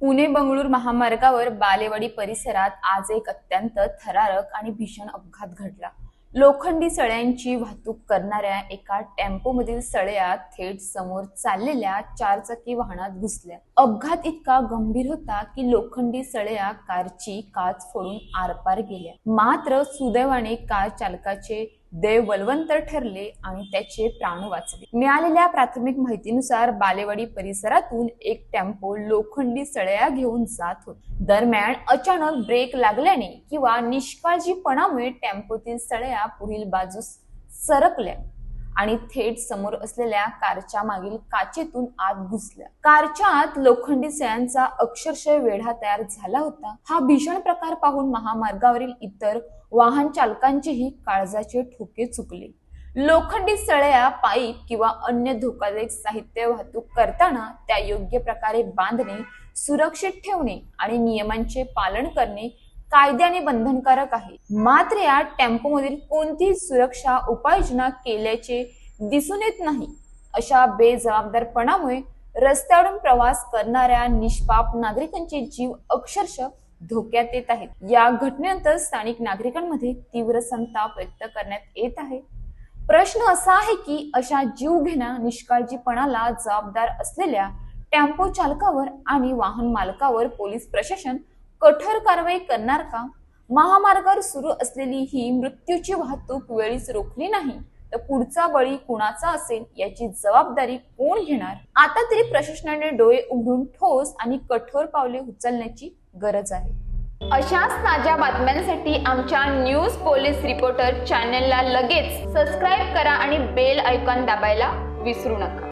पुणे बंगळूर महामार्गावर बालेवाडी परिसरात आज एक अत्यंत थरारक आणि भीषण अपघात घडला. लोखंडी सळ्यांची वाहतूक करणाऱ्या एका टेम्पोमधील सळ्या थेट समोर चाललेल्या चारचाकी वाहनात घुसल्या. अपघात इतका गंभीर होता की लोखंडी सळ्या कारची काच फोडून आरपार गेल्या. मात्र सुदैवाने कार चालकाचे देव बलवंत ठरले आणि त्याचे प्राण वाचले. मिळालेल्या प्राथमिक माहितीनुसार बालेवाडी परिसरातून एक टेम्पो लोखंडी सळया घेऊन जात होता. दरम्यान अचानक ब्रेक लागल्याने किंवा निष्काळजीपणामुळे टेम्पोतील सळया पुढील बाजूस सरकल्या. आणि थेट समोर असलेल्या कारच्या मागील काचेतून आत घुसल्या. कारच्या आत लोखंडी सळ्यांचा अक्षरशः वेढा तयार झाला होता. हा भीषण प्रकार पाहून महामार्गावरील इतर वाहन चालकांचीही काळजाचे ठोके चुकले. लोखंडी सळया पाईप किंवा अन्य धोकादायक साहित्य वाहतूक करताना त्या योग्य प्रकारे बांधणे सुरक्षित ठेवणे आणि नियमांचे पालन करणे कायद्याने बंधनकारक आहे. मात्र या टेम्पोमधील कोणतीही सुरक्षा उपाययोजना केल्याचे दिसून येत नाही. अशा बेजबाबदारपणामुळे रस्त्यावरून प्रवास करणाऱ्या निष्पाप नागरिकांचे जीव अक्षरशः धोक्यात येत आहेत. या घटनेनंतर स्थानिक नागरिकांमध्ये तीव्र संताप व्यक्त करण्यात येत आहे. प्रश्न असा आहे की अशा जीवघेण्या निष्काळजीपणाला जबाबदार असलेल्या टेम्पो चालकावर आणि वाहन मालकावर पोलीस प्रशासन कठोर कारवाई करणार का? महामार्गावर सुरू असलेली ही मृत्यूची वाहतूक वेळीच रोखली नाही तर पुढचा बळी कुणाचा असेल याची जबाबदारी कोण घेणार? आता तरी प्रशासनाने डोळे उघडून ठोस आणि कठोर पावले उचलण्याची गरज आहे. अशाच ताज्या बातम्यांसाठी आमच्या न्यूज पोलीस रिपोर्टर चॅनेलला लगेच सबस्क्राईब करा आणि बेल ऐकॉन दाबायला विसरू नका.